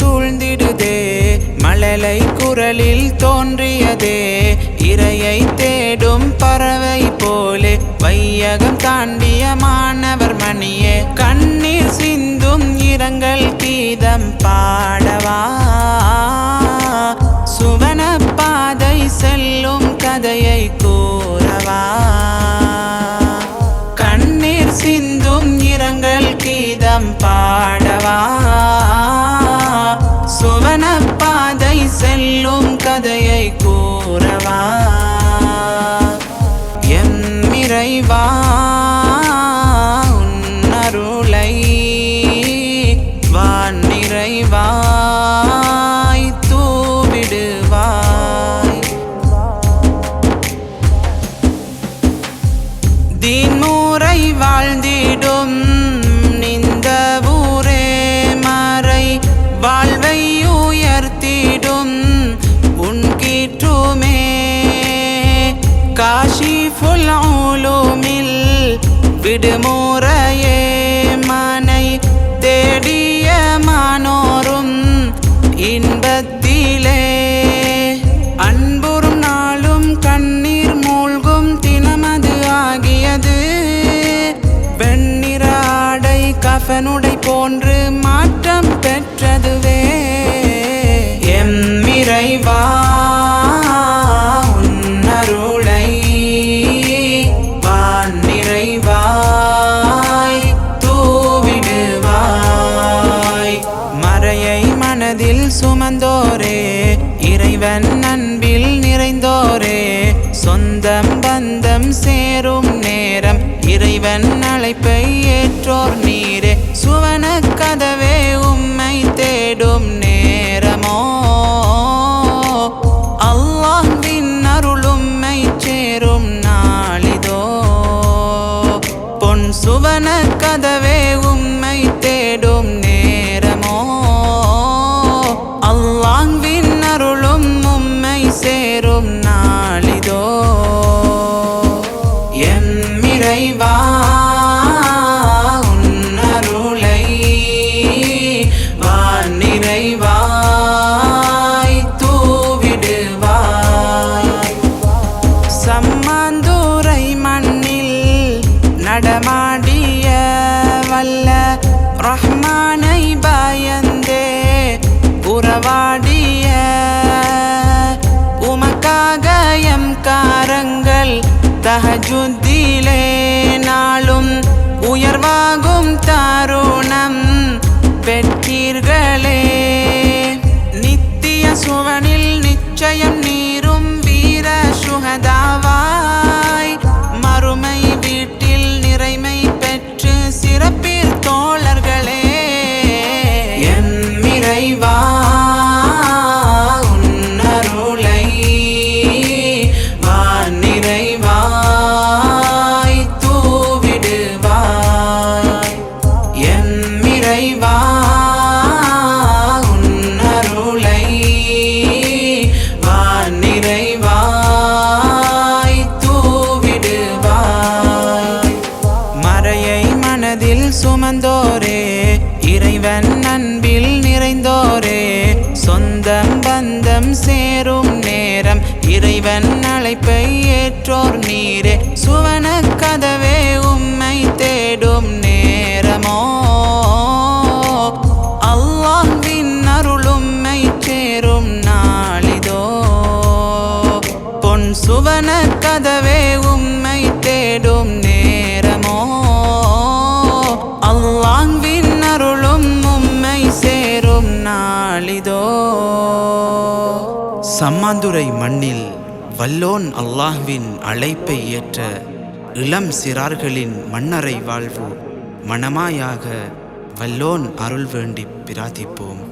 சூழ்ந்திடுதே. மழலை குரலில் தோன்றியதே. இரையை தேடும் பறவை போலே. வையகம் தாண்டிய மாணவர் மணியே. கண்ணீர் சிந்தும் இரங்கல் கீதம் பாடவா. சுவன பாதை செல்லும் கதையை கூறவா. கண்ணீர் சிந்தும் இரங்கல் கீதம் பாடவா. செல்லும் கதையை கூறவா? எம் இறைவா காஷி உலூமில் விடுமுறையே மனை தேடிய மானோரும் இன்பத்திலே. அன்புறும் நாளும் கண்ணீர் மூழ்கும் தினமது ஆகியது. வெண்ணிற ஆடை கஃனுடை போன்று மாற்றம் பெற்றதுவே. அன்பில் நிறைந்தோரே சொந்தம் பந்தம் சேரும் நேரம் இறைவன் அழைப்பை ஏற்றோர் நீரே. இறைவா உன்னருளை வான் நிறைவாய் தூவிடுவாய். சம்மாந்தூரை மண்ணில் நடமாடிய வல்ல ரஹ்மானை பயந்தே உறவாடிய உமக்காக எம் காரங்கள் தஹஜுத்திலே நாளும் சுமந்தோரே இறைவன் அன்பில் நிறைந்தோரே சொந்தம் பந்தம் சேரும் நேரம் இறைவன் அழைப்பை ஏற்றோர் நீரே சுவன கதவே உம்மை தேடும் நேரமோ? அல்லாஹின் அருளும்மை சேரும் நாளிதோ? பொன் சுவன கதவே உம்மை தேடும் சம்மாந்துரை மண்ணில் வல்லோன் அல்லாஹ்வின் அழைப்பை ஏற்ற இளம் சிறார்களின் மன்னரை வாழ்வு மனமாயாக வல்லோன் அருள் வேண்டி பிரார்த்திப்போம்.